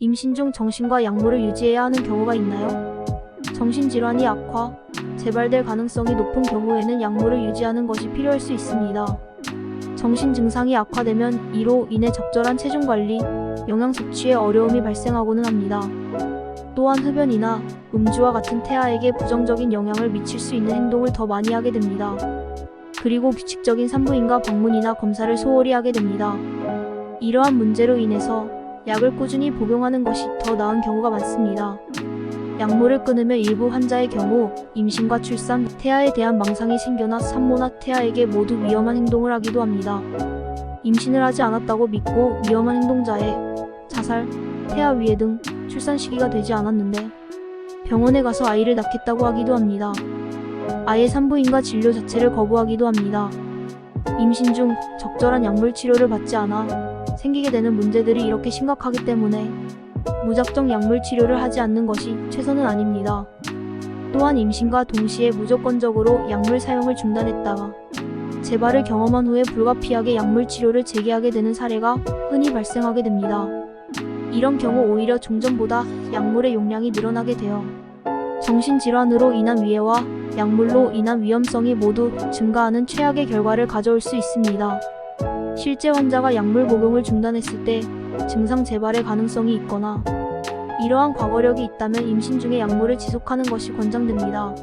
임신 중 정신과 약물을 유지해야 하는 경우가 있나요? 정신질환이 악화, 재발될 가능성이 높은 경우에는 약물을 유지하는 것이 필요할 수 있습니다. 정신 증상이 악화되면 이로 인해 적절한 체중 관리, 영양 섭취에 어려움이 발생하고는 합니다. 또한 흡연이나 음주와 같은 태아에게 부정적인 영향을 미칠 수 있는 행동을 더 많이 하게 됩니다. 그리고 규칙적인 산부인과 방문이나 검사를 소홀히 하게 됩니다. 이러한 문제로 인해서 약을 꾸준히 복용하는 것이 더 나은 경우가 많습니다. 약물을 끊으며 일부 환자의 경우 임신과 출산, 태아에 대한 망상이 생겨나 산모나 태아에게 모두 위험한 행동을 하기도 합니다. 임신을 하지 않았다고 믿고 위험한 행동자의 자살, 태아 위해 등 출산 시기가 되지 않았는데 병원에 가서 아이를 낳겠다고 하기도 합니다. 아예 산부인과 진료 자체를 거부하기도 합니다. 임신 중 적절한 약물 치료를 받지 않아 생기게 되는 문제들이 이렇게 심각하기 때문에 무작정 약물 치료를 하지 않는 것이 최선은 아닙니다. 또한 임신과 동시에 무조건적으로 약물 사용을 중단했다가 재발을 경험한 후에 불가피하게 약물 치료를 재개하게 되는 사례가 흔히 발생하게 됩니다. 이런 경우 오히려 종전보다 약물의 용량이 늘어나게 되어 정신질환으로 인한 위해와 약물로 인한 위험성이 모두 증가하는 최악의 결과를 가져올 수 있습니다. 실제 환자가 약물 복용을 중단했을 때 증상 재발의 가능성이 있거나 이러한 과거력이 있다면 임신 중에 약물을 지속하는 것이 권장됩니다.